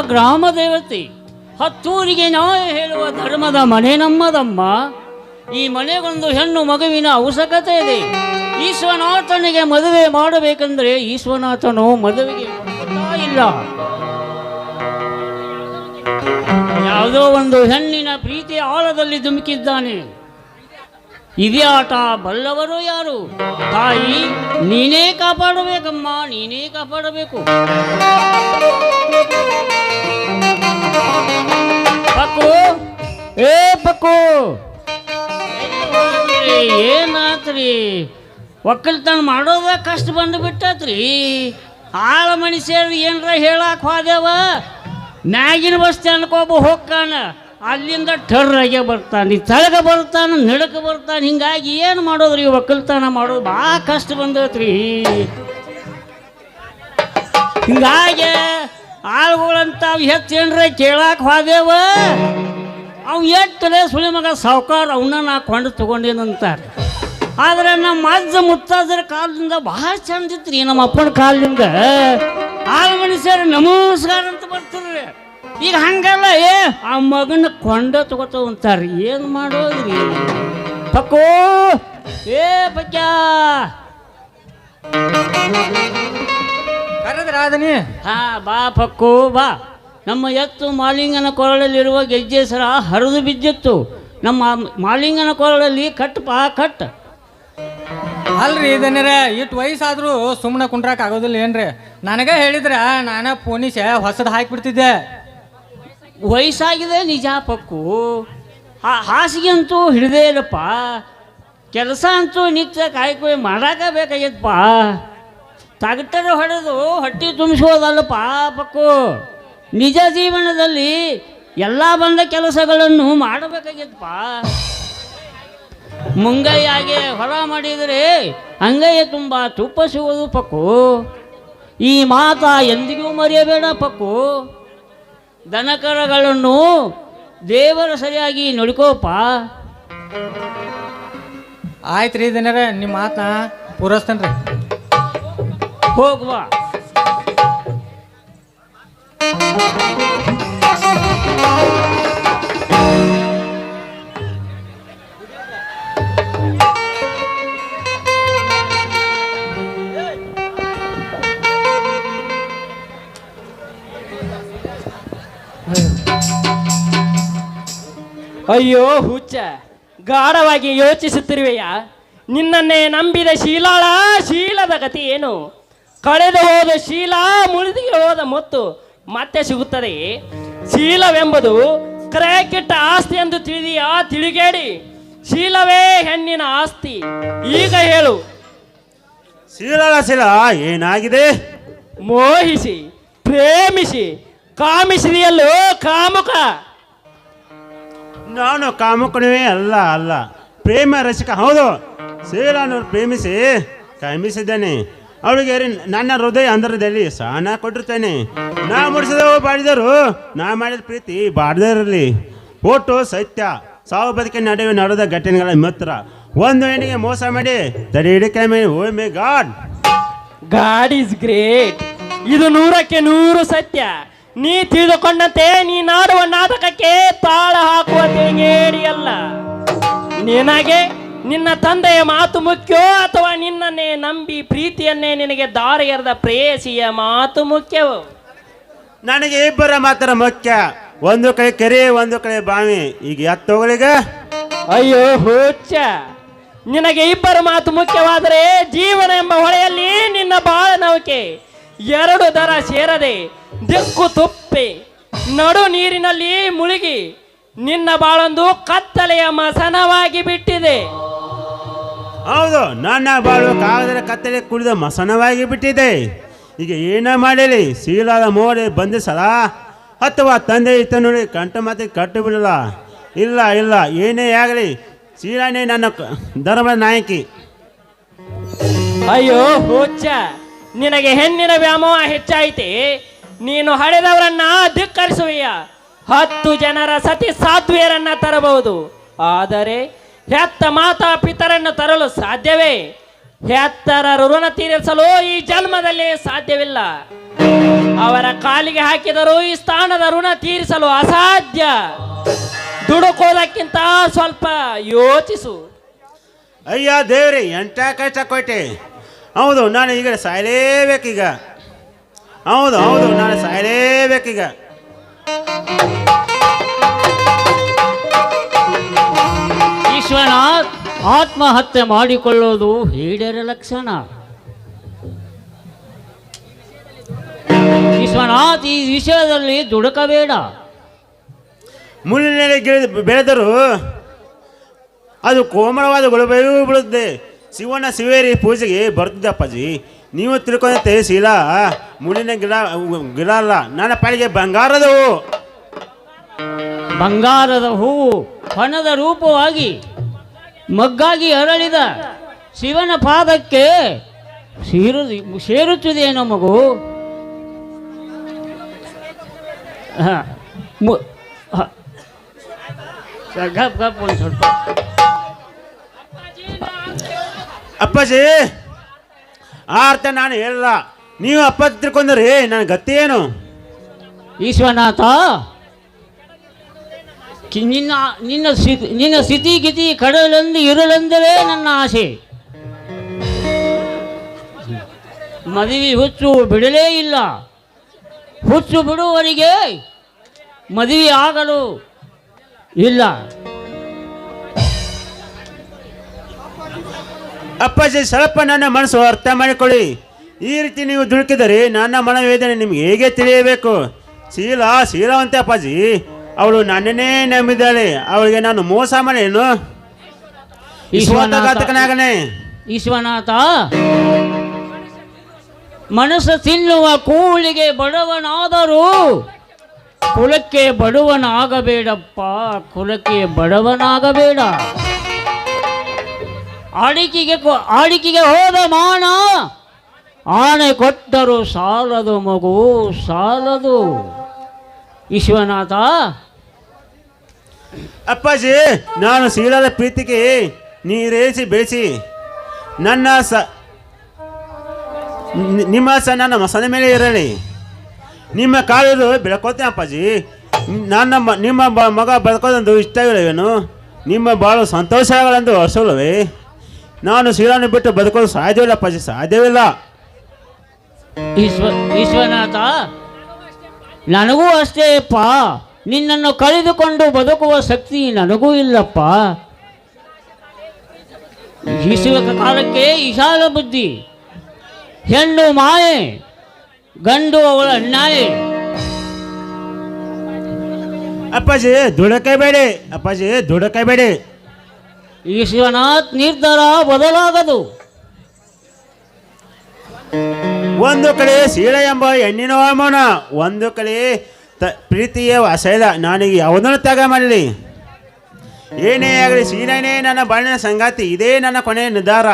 ಗ್ರಾಮ ದೇವತೆ ಹತ್ತೂರಿಗೆ ನ್ಯಾಯ ಹೇಳುವ ಧರ್ಮದ ಮನೆ ನಮ್ಮದಮ್ಮ. ಈ ಮನೆಗೊಂದು ಹೆಣ್ಣು ಮಗುವಿನ ಅವಶ್ಯಕತೆ ಇದೆ. ಈಶ್ವನಾಥನಿಗೆ ಮದುವೆ ಮಾಡಬೇಕೆಂದರೆ ಈಶ್ವನಾಥನು ಮದುವೆಗೆ ಇಲ್ಲ. ಯಾವುದೋ ಒಂದು ಹೆಣ್ಣಿನ ಪ್ರೀತಿ ಆಳದಲ್ಲಿ ಧುಮುಕಿದ್ದಾನೆ. ಇದೇ ಆಟ, ಬಲ್ಲವರು ಯಾರು? ತಾಯಿ, ನೀನೇ ಕಾಪಾಡಬೇಕಮ್ಮ, ನೀನೇ ಕಾಪಾಡಬೇಕು. ಏ ಪಕ್ಕು! ಏನಾತ್ರಿ? ಒಕ್ಕಲ್ತನ ಮಾಡೋದ ಕಷ್ಟ ಬಂದು ಬಿಟ್ಟತ್ರಿ. ಆಳ ಮನುಷ್ಯರು ಏನರ ಹೇಳಕ್ ಹೋದೆವ? ಮ್ಯಾಗಿನ ವಸ್ತಿ ಅನ್ಕೋಬ ಹೋಗ್ತಾನ. ಅಲ್ಲಿಂದ ಟರ್ರಾಗೆ ಬರ್ತಾನೆ ತಳಗ ಬರ್ತಾನ, ನಡಕ ಬರ್ತಾನೆ. ಹಿಂಗಾಗಿ ಏನು ಮಾಡೋದ್ರಿ ಒಕ್ಕಲ್ತನ ಮಾಡೋದು? ಭಾಳ ಕಷ್ಟ ಬಂದತ್ರಿ. ಹಿಂಗಾಗಿ ಆಳುಗಳಂತ ಹೆಚ್ಚೇನ್ರ ಕೇಳಾಕ ಹೋದೆವ? ಅವ್ ಎಟ್ಟಲೆ ಸುಳಿ ಮಗ ಸಾವುಕಾರ ಅವನ್ನ ನಾ ಕೊಂಡು ತಗೊಂಡೇನಂತಾರೆ ಆದ್ರೆ ನಮ್ಮ ಅಜ್ಜ ಮುತ್ತಾದ್ರ ಕಾಲದಿಂದ ಭಾಳ ಚಂದ ಇತ್ರಿ ನಮ್ಮ ಅಪ್ಪನ ಕಾಲದಿಂದ. ಆಲ್ ಮನುಷ್ಯರ ನಮಸ್ಕಾರ ಅಂತ ಬರ್ತದ್ರಿ ಈಗ ಹಂಗಲ್ಲ ಏ ಆ ಮಗನ ಕೊಂಡ ತಗೋತ ಅಂತಾರೆ. ಏನು ಮಾಡೋದ್ರಿ? ಪಕ್ಕೋ ಏ ಪಕ್ಕ ಕರೆದ್ರ ಅದನಿ ಹಾ ಬಾ ಪಕ್ಕೋ ಬಾ. ನಮ್ಮ ಎತ್ತು ಮಾಲಿಂಗನ ಕೊರಳಲ್ಲಿರುವ ಗೆಜ್ಜೆ ಸರ ಹರಿದು ಬಿದ್ದಿತ್ತು. ನಮ್ಮ ಮಾಲಿಂಗನ ಕೊರಳಲ್ಲಿ ಕಟ್ ಪಾ ಕಟ್. ಅಲ್ರಿ ಇದನ್ನೆರ ಇಟ್ಟು ವಯಸ್ಸಾದರೂ ಸುಮ್ಮನೆ ಕುಂಡ್ರಾಕ್ ಆಗೋದಿಲ್ಲ ಏನ್ರಿ? ನನಗೆ ಹೇಳಿದ್ರೆ ನಾನ ಫೋನಿಸ ಹೊಸದು ಹಾಕಿಬಿಡ್ತಿದ್ದೆ. ವಯಸ್ಸಾಗಿದೆ ನಿಜ ಪಕ್ಕು. ಹಾಸಿಗೆ ಅಂತೂ ಹಿಡಿದೇ ಇಲ್ಲಪ್ಪ. ಕೆಲಸ ಅಂತೂ ನಿತ್ಯ ಕಾಯ್ಕೊಯ್ ಮಾಡಾಕ ಬೇಕಾಗ್ಯದಪ್ಪ ತಗಟರ ಹೊಡೆದು ಹೊಟ್ಟೆ ತುಂಬಿಸೋದಲ್ಲಪ್ಪ ಪಕ್ಕು. ನಿಜ ಜೀವನದಲ್ಲಿ ಎಲ್ಲ ಬಂದ ಕೆಲಸಗಳನ್ನು ಮಾಡಬೇಕಾಗಿತ್ತಪ್ಪ. ಮುಂಗೈಯಾಗೆ ಹೊರ ಮಾಡಿದರೆ ಅಂಗೈಯ ತುಂಬ ತುಪ್ಪ ಸಿಗೋದು ಪಕ್ಕು. ಈ ಮಾತ ಎಂದಿಗೂ ಮರೆಯಬೇಡ ಪಕ್ಕು. ದನಕರಗಳನ್ನು ದೇವರ ಸರಿಯಾಗಿ ನೋಡಿಕೋಪ್ಪ ಆಯ್ತು ರೀ ಇದನ್ನೆರ ನಿಮ್ಮ ಮಾತನ್ನ ಪೂರೈಸ್ತೇನ್ರಿ. ಹೋಗುವ. ಅಯ್ಯೋ ಹುಚ್ಚ, ಗಾಢವಾಗಿ ಯೋಚಿಸುತ್ತಿರುವೆಯ. ನಿನ್ನನ್ನೇ ನಂಬಿದ ಶೀಲಾಳ, ಶೀಲದ ಗತಿ ಏನು? ಕಳೆದು ಹೋದ ಶೀಲ ಮುಳಿದಿಗೆ ಹೋದ ಮುತ್ತು ಮತ್ತೆ ಸಿಗುತ್ತದೆ. ಶೀಲವೆಂಬುದು ಕ್ರಯಕ್ಕಿಟ್ಟ ಆಸ್ತಿ ಎಂದು ತಿಳಿದಿಯಾ? ತಿಳಿಗೇಡಿ. ಶೀಲವೇ ಹೆಣ್ಣಿನ ಆಸ್ತಿ. ಈಗ ಹೇಳು. ಶೀಲದ ಶೀಲ ಏನಾಗಿದೆ? ಮೋಹಿಸಿ ಪ್ರೇಮಿಸಿ ಕಾಮಿಸಿದೆಯಲ್ಲೋ ಕಾಮುಕ? ನಾನು ಕಾಮುಕನೇ ಅಲ್ಲ ಅಲ್ಲ. ಪ್ರೇಮ ರಸಿಕ ಹೌದು. ಶೀಲನು ಪ್ರೇಮಿಸಿ ಕಾಮಿಸಿದ್ದೇನೆ. ಅವಳಿಗೆ ರೀ, ನನ್ನ ಹೃದಯ ಅಂದ್ರದಲ್ಲಿ ಸಹನ ಕೊಟ್ಟಿರ್ತೇನೆ. ನಾ ಮುಡಿಸಿದವು ಬಾಡಿದರು. ನಾ ಮಾಡಿದ ಪ್ರೀತಿ ಬಾಡದಿರಲಿ. ಒಟ್ಟು ಸತ್ಯ, ಸಾವು ಬದುಕಿನ ನಡುವೆ ನಡೆದ ಘಟನೆಗಳ ಮಿತ್ರ. ಒಂದು ಹೆಣ್ಣಿಗೆ ಮೋಸ ಮಾಡಿ, ತಡೆ ಹಿಡಿಕೆ ಮೇಲೆ ಓ my god. God is great. ಇದು ನೂರಕ್ಕೆ ನೂರು ಸತ್ಯ. ನೀ ತಿಳಿದುಕೊಂಡಂತೆ, ನೀ ನಾಡುವ ನಾಟಕಕ್ಕೆ ತಾಳ ಹಾಕುವ ತೆಂಗೇಡಿಯಲ್ಲ ನಿನಗೆ ನಿನ್ನ ತಂದೆಯ ಮಾತು ಮುಖ್ಯ ಅಥವಾ ನಿನ್ನನ್ನೇ ನಂಬಿ ಪ್ರೀತಿಯನ್ನೇ ನಿನಗೆ ದಾರಿ ಎರೆದ ಪ್ರೇಯಸಿಯ ಮಾತು ಮುಖ್ಯವೋ ನನಗೆ ಇಬ್ಬರ ಮಾತ್ರ ಮುಖ್ಯ. ಒಂದು ಕಡೆ ಕೆರೆ ಒಂದು ಕಡೆ ಬಾವಿ. ಈಗ ಎತ್ತೋಗಳಿಗ ಅಯ್ಯೋ ಹುಚ್ಚ. ನಿನಗೆ ಇಬ್ಬರ ಮಾತು ಮುಖ್ಯವಾದರೆ ಜೀವನ ಎಂಬ ಹೊಳೆಯಲ್ಲಿ ನಿನ್ನ ಬಾಳ ನೌಕೆ. ಎರಡು ದರ ಸೇರದೆ ದಿಕ್ಕು ತುಪ್ಪೆ. ನಡು ನೀರಿನಲ್ಲಿ ಮುಳುಗಿ. ನಿನ್ನ ಬಾಳೊಂದು ಕತ್ತಲೆಯ ಮಸನವಾಗಿ ಬಿಟ್ಟಿದೆ. ಹೌದು, ನನ್ನ ಬಾಳು ಕಾಗದ ಕತ್ತಲೆ ಕುಡಿದ ಮಸನವಾಗಿ ಬಿಟ್ಟಿದೆ. ಈಗ ಏನ ಮಾಡಲಿ? ಸೀಲಾದ ಮೋಡಿ ಬಂಧಿಸಲ ಅಥವಾ ತಂದೆ ಇತ್ತ ನೋಡಿ ಕಂಠ ಮಾತಿ ಕಟ್ಟು ಬಿಡಲ್ಲ. ಇಲ್ಲ ಇಲ್ಲ, ಏನೇ ಆಗಲಿ ಸೀಲಾನೇ ನನ್ನ ಧರ್ಮದ ನಾಯಕಿ. ಅಯ್ಯೋ, ಹುಚ್ಚ, ನಿನಗೆ ಹೆಣ್ಣಿನ ವ್ಯಾಮೋಹ ಹೆಚ್ಚಾಯಿತಿ. ನೀನು ಹಳೆದವರನ್ನ ಧಿಕ್ಕರಿಸುವಯ್ಯ ಹತ್ತು ಜನರ ಸತಿ ಸಾಧ್ವಿಯರನ್ನ ತರಬಹುದು. ಆದರೆ ಹೆತ್ತ ಮಾತಾ ಪಿತರನ್ನು ತರಲು ಸಾಧ್ಯವೇ? ಹೆತ್ತರ ಋಣ ತೀರಿಸಲು ಈ ಜನ್ಮದಲ್ಲಿ ಸಾಧ್ಯವಿಲ್ಲ. ಅವರ ಕಾಲಿಗೆ ಹಾಕಿದರೂ ಈ ಸ್ಥಾನದ ಋಣ ತೀರಿಸಲು ಅಸಾಧ್ಯ. ದುಡುಕೋದಕ್ಕಿಂತ ಸ್ವಲ್ಪ ಯೋಚಿಸು. ಅಯ್ಯ ದೇವ್ರಿ, ಎಂಟ ಕಷ್ಟ ಕೊಟ್ಟೆ. ಹೌದು, ನಾನು ಈಗ ಸಾಯಲೇಬೇಕೀಗ. ಹೌದು ಹೌದು, ನಾನು ಸಾಯಲೇಬೇಕೀಗ. ಆತ್ಮಹತ್ಯೆ ಮಾಡಿಕೊಳ್ಳೋದು ಹೀಡರ ಲಕ್ಷಣ. ವಿಶ್ವನಾಥ್ ಈ ವಿಷಯದಲ್ಲಿ ದುಡುಕಬೇಡ. ಮುಳ್ಳಿನೆಲೆ ಬೆಳೆದರು ಬೆಳೆದರೂ ಅದು ಕೋಮಳವಾದ ಗೊಳಬೆಯೂ ಬೀಳುತ್ತೆ ಶಿವನ ಶಿವೇರಿ ಪೂಜೆಗೆ ಬರ್ತಿದ್ದೆ ಅಪ್ಪಾಜಿ ನೀವು ತಿಳ್ಕೊಂಡಂತೆ ಶೀಲ ಮುಳ್ಳಿನ ಗಿಡ ಗಿಡ ಅಲ್ಲ ನನ್ನ ಪಾಲಿಗೆ ಬಂಗಾರದವು ಬಂಗಾರದ ಹೂವು ಹಣದ ರೂಪವಾಗಿ. ಮಗ್ಗಾಗಿ ಅರಳಿದ ಶಿವನ ಪಾದಕ್ಕೆ ಸೇರು ಸೇರುತ್ತಿದೆಯೇನೋ ಮಗು. ಗಪ್ ಗಪ್ ಒಂದು ಸ್ವಲ್ಪ. ಅಪ್ಪಾಜಿ ಆ ಅರ್ಥ ನಾನು ಹೇಳಲ್ಲ ನೀವು ಅಪ್ಪ ತಿಳ್ಕೊಂಡ್ರಿ ನನ್ನ ಗತಿ ಏನು? ಈಶ್ವರನಾಥ ನಿನ್ನ ನಿನ್ನ ಸ್ಥಿತಿ ನಿನ್ನ ಸ್ಥಿತಿಗಿತಿ ಕಡಲಂದು ಇರಲೆಂದರೆ ನನ್ನ ಆಸೆ. ಮದುವೆ ಹುಚ್ಚು ಬಿಡಲೇ ಇಲ್ಲ. ಹುಚ್ಚು ಬಿಡುವವರಿಗೆ ಮದುವೆ ಆಗಲು ಇಲ್ಲ. ಅಪ್ಪಾಜಿ ಸ್ವಲ್ಪ ನನ್ನ ಮನಸ್ಸು ಅರ್ಥ ಮಾಡಿಕೊಳ್ಳಿ. ಈ ರೀತಿ ನೀವು ದುಡುಕಿದರೆ ನನ್ನ ಮನವೇದನೆ ನಿಮ್ಗೆ ಹೇಗೆ ತಿಳಿಯಬೇಕು? ಶೀಲ, ಶೀಲವಂತೆ ಅಪ್ಪಾಜಿ. ಅವಳು ನನ್ನನ್ನೇ ನಂಬಿದ್ದಾಳೆ. ಅವಳಿಗೆ ನಾನು ಮೋಸ ಮಾಡೇನು? ವಿಶ್ವಾಸಘಾತಕನಾಗನೆ ಈಶ್ವರನಾಥ ಮನಸ್ಸು ತಿನ್ನುವ ಕೂಳಿಗೆ ಬಡವನಾದರೂ ಕುಲಕ್ಕೆ ಬಡವನಾಗಬೇಡಪ್ಪ. ಕುಲಕ್ಕೆ ಬಡವನಾಗಬೇಡ. ಆಡಿಕೆಗೆ ಆಡಿಕೆಗೆ ಹೋದ ಮಾನ ಆಣೆ ಕೊಟ್ಟರು ಸಾಲದು ಮಗು ಸಾಲದು. ವಿಶ್ವನಾಥ ಅಪ್ಪಾಜಿ ನಾನು ಶೀಲದ ಪ್ರೀತಿಗೆ ನೀರೇಸಿ ಬೆಳೆಸಿ ನನ್ನ ಸ ನಿಮ್ಮ ಸ ನನ್ನ ಮಸನ ಮೇಲೆ ಇರಲಿ ನಿಮ್ಮ ಕಾಲು ಬೆಳ್ಕೋತೇನೆ ಅಪ್ಪಾಜಿ. ನನ್ನ ಮ- ನಿಮ್ಮ ಬ ಮಗ ಬದುಕೋದೊಂದು ಇಷ್ಟವಿಲ್ಲವೇನು? ನಿಮ್ಮ ಬಾಳು ಸಂತೋಷಗಳೆಂದು ಹರ್ಸೋಲ್ಲವೇ ನಾನು ಶೀಲನ ಬಿಟ್ಟು ಬದುಕೋದು ಸಾಧ್ಯವಿಲ್ಲ ಅಪ್ಪಾಜಿ ಸಾಧ್ಯವಿಲ್ಲ. ಈಶ್ವ ಈಶ್ವರನಾಥ. ನನಗೂ ಅಷ್ಟೇ ಅಪ್ಪ. ನಿನ್ನನ್ನು ಕಳೆದುಕೊಂಡು ಬದುಕುವ ಶಕ್ತಿ ನನಗೂ ಇಲ್ಲಪ್ಪ. ಈಸುವ ಕಾಲಕ್ಕೆ ಈಶಾಲ ಬುದ್ಧಿ. ಹೆಣ್ಣು ಮಾಯೆ ಗಂಡು ಅವಳ ಅನ್ಯಾಯ. ಅಪ್ಪಾಜಿ ದುಡಕಬೇಡಿ ಅಪ್ಪಾಜಿ ದುಡಕಬೇಡಿ ಈಶ್ವನಾಥ್ ನಿರ್ಧಾರ ಬದಲಾಗದು. ಒಂದು ಕಡೆ ಸೀಳ ಎಂಬ ಹೆಣ್ಣಿನ ಅವಮಾನ ಒಂದು ಕಡೆ ತ ಪ್ರೀತಿಯ ವಾಸೈಲ ನನಗೆ ಯಾವುದನ್ನು ತ್ಯಾಗ ಮಾಡಲಿ? ಏನೇ ಆಗಲಿ ಶೀಲನೇ ನನ್ನ ಬಾಳಿನ ಸಂಗಾತಿ, ಇದೇ ನನ್ನ ಕೊನೆಯ ನಿರ್ಧಾರ.